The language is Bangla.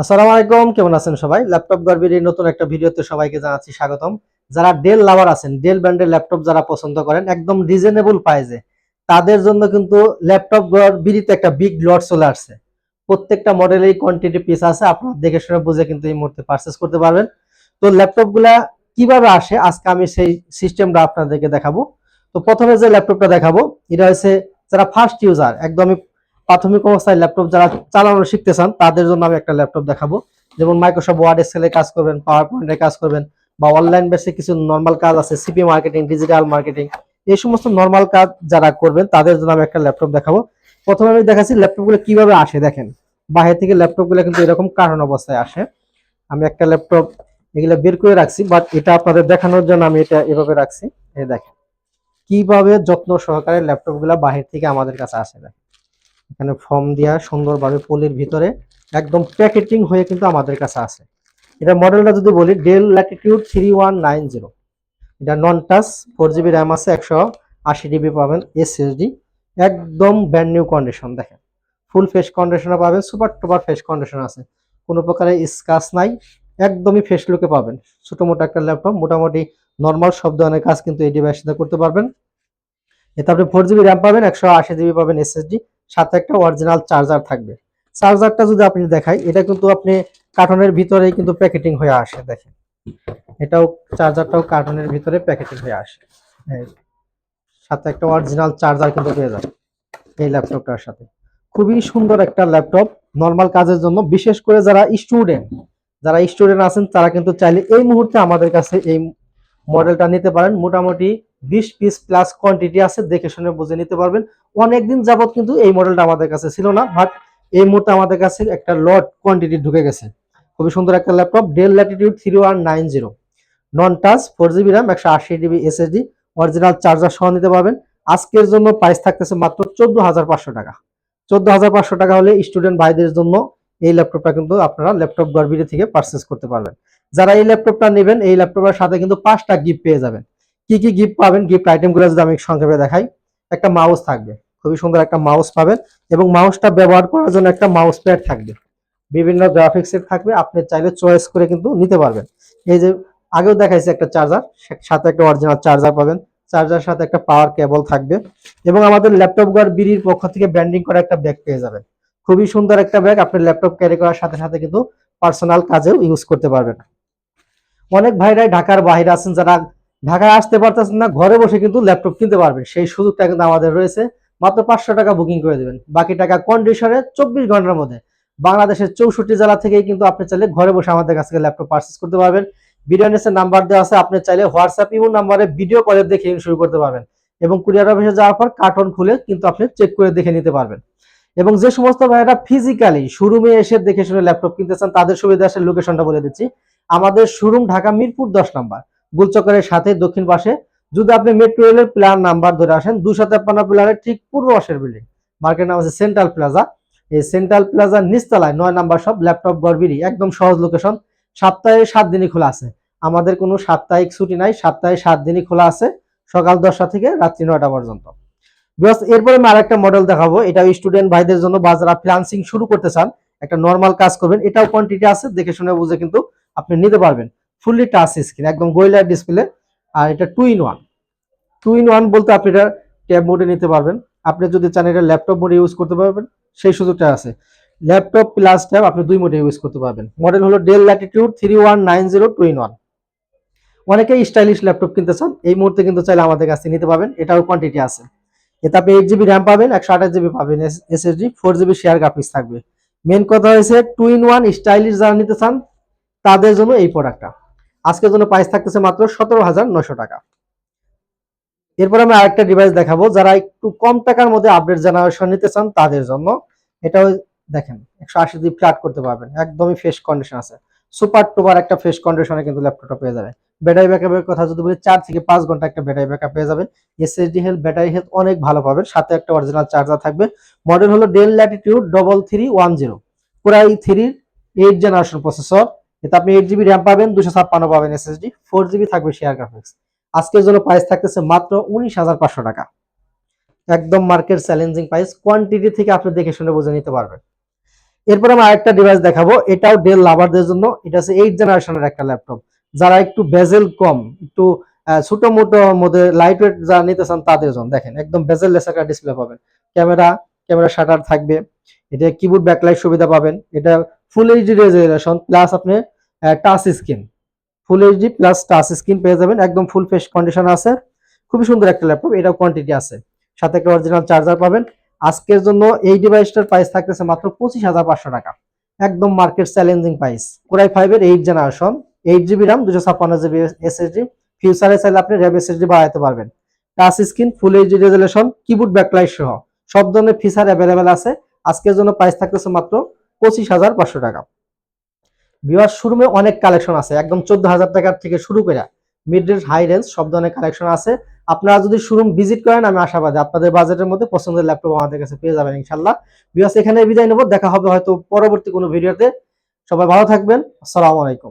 আসসালামু আলাইকুম, কেমন আছেন সবাই? ল্যাপটপ গর্বের নতুন একটা ভিডিওতে সবাইকে জানাচ্ছি স্বাগতম। যারা ডেল লাভার আছেন ডেল ব্র্যান্ডের ল্যাপটপ যারা পছন্দ করেন, একদম রিজনেবল প্রাইসে তাদের জন্য কিন্তু ল্যাপটপ গর্বিরিতে একটা বিগ লট চলে আসছে। প্রত্যেকটা মডেলের কোয়ান্টিটি পিস আছে, আপনারা দেখে শুনে বুঝে কিন্তু এই মুহূর্তে পারচেস করতে পারবেন। তো ল্যাপটপগুলা কীভাবে আসে, আজকে আমি সেই সিস্টেমটা আপনাদেরকে দেখাবো। তো প্রথমে যে ল্যাপটপটা দেখাবো, এটা হচ্ছে যারা ফার্স্ট ইউজার একদমই প্রাথমিক অবস্থায় ল্যাপটপ যারা চালানো শিখতে চান, তাদের জন্য আমি একটা ল্যাপটপ দেখাবো। যেমন মাইক্রোসফট ওয়ার্ড এক্সেলে কাজ করবেন পাওয়ার পয়েন্টে কাজ করবেন, বা অনলাইন বেসে কিছু নর্মাল কাজ আছে সিপি মার্কেটিং ডিজিটাল মার্কেটিং এই সমস্ত নর্মাল কাজ যারা করবেন, তাদের জন্য আমি একটা ল্যাপটপ দেখাবো। প্রথমে আমি দেখাচ্ছি ল্যাপটপগুলো কীভাবে আসে, দেখেন। বাইরে থেকে ল্যাপটপগুলো কিন্তু এরকম কারণ অবস্থায় আসে। আমি একটা ল্যাপটপ এগুলো বের করে রাখছি বাট এটা আপনাদের দেখানোর জন্য আমি এটা এভাবে রাখছি। এই দেখেন, কীভাবে যত্ন সহকারে ল্যাপটপগুলো বাহির থেকে আমাদের কাছে আসে, দেখেন। এখানে ফর্ম দেওয়া সুন্দরভাবে পলির ভিতরে একদম প্যাকেটিং হয়ে কিন্তু আমাদের কাছে আছে। এটা মডেলটা যদি বলি Dell Latitude three one nine zero এটা non touch four GB RAM আছে, একশো আশি ডিবি পাবেন এসএসডি একদম ব্র্যান্ড নিউ কন্ডিশন দেখেন। ফুল ফেস কন্ডিশনে পাবেন সুপার টুপার ফেস কন্ডিশন আছে। কোনো প্রকারের স্কাচ নাই, একদমই ফেস লুকে পাবেন। ছোটো মোটো একটা ল্যাপটপ মোটামুটি নর্মাল সব ধরনের কাজ কিন্তু এই ডিভাইসটা করতে পারবেন। এতে আপনি ফোর জিবি র্যাম পাবেন, একশো আশি জিবি পাবেন এসএসডি সাথে একটা অরিজিনাল চার্জার থাকবে। চার্জারটা যদি আপনি দেখাই, এটা কিন্তু আপনি কার্টনের ভিতরে কিন্তু প্যাকেটিং হয়ে আসে, দেখেন। এটাও চার্জারটাও কার্টনের ভিতরে প্যাকেটিং হয়ে আসে। সাথে একটা অরিজিনাল চার্জার কিন্তু পেয়ে যাবে এই ল্যাপটপটার সাথে। খুবই সুন্দর একটা ল্যাপটপ নর্মাল কাজের জন্য, বিশেষ করে যারা স্টুডেন্ট যারা স্টুডেন্ট আছেন, তারা কিন্তু চাইলে এই মুহূর্তে আমাদের কাছে এই মডেলটা নিতে পারেন। মোটামুটি বিশ পিস প্লাস কোয়ান্টিটি আছে, দেখে শুনে বুঝে নিতে পারবেন। অনেকদিন যাবত কিন্তু এই মডেলটা আমাদের কাছে ছিল না বাট এই মুহূর্তে আমাদের কাছে একটা লট কোয়ান্টিটি ঢুকে গেছে। খুবই সুন্দর একটা laptop Dell Latitude three one nine zero non touch four GB RAM একশো আশি জিবি এসএসডি অরিজিনাল চার্জার সহ নিতে পারবেন। আজকের জন্য প্রাইস থাকতেছে মাত্র চোদ্দ হাজার পাঁচশো টাকা। চোদ্দ হাজার পাঁচশো টাকা হলে স্টুডেন্ট ভাইদের জন্য এই ল্যাপটপটা কিন্তু আপনারা ল্যাপটপ গর্বিরে থেকে পারচেস করতে পারবেন। যারা এই ল্যাপটপটা নেবেন, এই ল্যাপটপের সাথে কিন্তু পাঁচটা গিফট পেয়ে যাবেন। কি কি গিফট পাবেন? গিফট আইটেমগুলো যদি আমি সংক্ষেপে দেখাই, একটা মাউস থাকবে। খুবই সুন্দর একটা মাউস পাবেন এবং মাউসটা ব্যবহার করার জন্য একটা মাউস প্যাড থাকবে। বিভিন্ন গ্রাফিক্স এর থাকবে, আপনি চাইলে চয়েস করে কিন্তু নিতে পারবেন। এই যে, আগেও দেখাইছে একটা চার্জার সাথে একটা অরিজিনাল চার্জার পাবেন। চার্জার সাথে একটা পাওয়ার কেবল থাকবে এবং আমাদের ল্যাপটপ গার বিড়ির পক্ষ থেকে ব্র্যান্ডিং করা একটা ব্যাগ পেয়ে যাবেন। খুবই সুন্দর একটা ব্যাগ আপনি ল্যাপটপ ক্যারি করার সাথে সাথে কিন্তু পার্সোনাল কাজেও ইউজ করতে পারবেন। অনেক ভাইরাই ঢাকার বাইরে আছেন যারা ঢাকায় আসতে পারতেছেন না, ঘরে বসে কিন্তু ল্যাপটপ কিনতে পারবেন। সেই সুযোগটা কিন্তু আমাদের রয়েছে। মাত্র পাঁচশো টাকা বুকিং করে দেবেন। বাকি টাকা কন্ডিশনে চব্বিশ ঘণ্টার মধ্যে। বাংলাদেশের চৌষট্টি জেলা থেকেই কিন্তু আপনি চাইলে ঘরে বসে আমাদের কাছ থেকে ল্যাপটপ পারচেস করতে পারবেন। ভিডিও নিচে নাম্বার দেওয়া আছে। আপনি চাইলে হোয়াটসঅ্যাপ ইমো নাম্বারে ভিডিও কলে দেখে শুরু করতে পারবেন। এবং কুরিয়ার অফিসে যাওয়ার পর কার্টন খুলে কিন্তু আপনি চেক করে দেখে নিতে পারবেন। এবং যে সমস্ত ভাইয়েরা ফিজিক্যালি শোরুমে এসে দেখে শুনে ল্যাপটপ কিনতে চান, তাদের সুবিধা আসে লোকেশনটা বলে দিচ্ছি। আমাদের শোরুম ঢাকা মিরপুর দশ নাম্বার। গুলচক্করের সাথে দক্ষিণ পাশে। যদি আপনি মেট্রো রেলের প্ল্যান নাম্বার ধরে আসেন দুশো তেপ্পান্ন প্ল্যানের ঠিক পূর্ব পাশের বিল্ডিং মার্কেট নাম আছে সেন্ট্রাল প্লাজা এই সেন্ট্রাল প্লাজার নিচতলায় নয় নাম্বার সব ল্যাপটপ গড়বিরি একদম সহজ লোকেশন সপ্তাহে সাত দিনই খোলা আছে। আমাদের কোনো সাপ্তাহিক ছুটি নাই সপ্তাহে সাত দিনই খোলা আছে সকাল দশটা থেকে রাত্রি নয়টা পর্যন্ত। Viewers, এরপরে আমি আরেকটা মডেল দেখাবো। এটা স্টুডেন্ট ভাইদের জন্য বা যারা শুরু করতে চান একটা নর্মাল কাজ করবেন। এটাও কোয়ান্টিটি আছে দেখে শুনে বুঝে কিন্তু আপনি নিতে পারবেন। ফুললি টাচ স্ক্রিন একদম গোয়েলার ডিসপ্লে আর এটা two in one two in one বলতে আপনি এটা ট্যাব মোডে নিতে পারবেন। আপনি যদি চান এটা ল্যাপটপ মোডে ইউজ করতে পারবেন, সেই সুযোগটা আছে। ল্যাপটপ প্লাস ট্যাব আপনি দুই মোডে ইউজ করতে পারবেন। মডেল হলো Dell Latitude three one nine zero two in one অনেকেই স্টাইলিশ ল্যাপটপ কিনতে চান, এই মুহূর্তে কিন্তু চাইলে আমাদের কাছে নিতে পারবেন। এটাও কোয়ান্টিটি আছে। এতে আপনি এইট জিবি র্যাম পাবেন, একশো আঠাশ জিবি পাবেন S SSD four GB share graphics থাকবে। মেন কথা হয়েছে টু ইন ওয়ান স্টাইলিশ যারা নিতে চান তাদের জন্য এই প্রোডাক্টটা আজকের জন্য প্রাইস থাকতেছে মাত্র সতেরো হাজার নশো টাকা। এরপর আমি আরেকটা ডিভাইস দেখাবো, যারা একটু কম টাকার মধ্যে আপডেট জেনারেশন নিতে চান তাদের জন্য। এটাও দেখেন, একশো আশি জিবি ফ্ল্যাট করতে পারবেন, একদমই ফ্রেশ কন্ডিশন আছে। সুপার টুপার একটা ফ্রেশ কন্ডিশনে কিন্তু ল্যাপটপটা পেয়ে যাবেন। ব্যাটারি ব্যাকআপের কথা যদি বলি, চার থেকে পাঁচ ঘণ্টা একটা ব্যাটারি ব্যাকআপ পেয়ে যাবেন। এসএসডি হেলথ ব্যাটারি হেলথ অনেক ভালো পাবেন, সাথে একটা অরিজিনাল চার্জার থাকবে। মডেল হলো Dell Latitude double three one zero পুরাই থ্রির এইট জেনারেশন প্রসেসর এতে আপনি এইট জিবি র্যাম পাবেন দুশো ছাপ্পান্ন পাবেন এসএসডি ফোর জিবি থাকবে শেয়ার গ্রাফিক্স আজকের জন্য প্রাইস থাকতেছে মাত্র উনিশ হাজার পাঁচশো টাকা। একদম মার্কেট চ্যালেঞ্জিং প্রাইস কোয়ান্টিটি থেকে আপনি দেখে শুনে বুঝে নিতে পারবেন। এরপর আমি আরেকটা ডিভাইস দেখাবো, এটাও ডেল লাভারদের জন্য, এটা হচ্ছে এইট জেনারেশনের একটা ল্যাপটপ যারা একটু বেজেল কম, একটু ছোট মোটো মধ্যে লাইট ওয়েট যারা নিতে চান তাদের জন্য, দেখেন, একদম বেজেল লেস একটা ডিসপ্লে পাবেন। ক্যামেরা ক্যামেরা শাটার থাকবে, এটা কিবোর্ড ব্যাকলাইট সুবিধা পাবেন, এটা ফুল এইচডি রেজুলেশন প্লাস আপনি touch screen full HD plus touch screen পেয়ে যাবেন। একদম ফুল ফেস কন্ডিশন আছে। খুবই সুন্দর একটা ল্যাপটপ এটাও কোয়ান্টিটি আছে। সাথে একটা অরিজিনাল চার্জার পাবেন। আজকের জন্য এই ডিভাইসটার প্রাইস থাকতেছে মাত্র পঁচিশ হাজার পাঁচশো টাকা। একদম market challenging price core i ফাইভের eight generation eight GB RAM দুশো ছাপ্পান্ন জিবি এসএসডি ফিউচারে চাইলে আপনি র্যাম এসএসডি বাড়াতে পারবেন। Touch screen full HD resolution keyboard backlight সহ। সব ধরনের ফিচার অ্যাভেলেবেল আছে। আজকের জন্য প্রাইস থাকতেছে মাত্র পঁচিশ হাজার পাঁচশো টাকা। বিবাহ শোরুমে অনেক কালেকশন আছে, একদম চোদ্দ হাজার টাকার থেকে শুরু করে মিড রেঞ্জ হাই রেঞ্জ সব ধরনের কালেকশন আছে। আপনারা যদি শোরুম ভিজিট করেন, আমি আশাবাদী আপনাদের বাজেটের মধ্যে পছন্দের ল্যাপটপ আমাদের কাছে পেয়ে যাবেন ইনশাল্লাহ বিবাহ এখানে বিদায় নেব, দেখা হবে হয়তো পরবর্তী কোনো ভিডিওতে সবাই ভালো থাকবেন, আসসালামু আলাইকুম।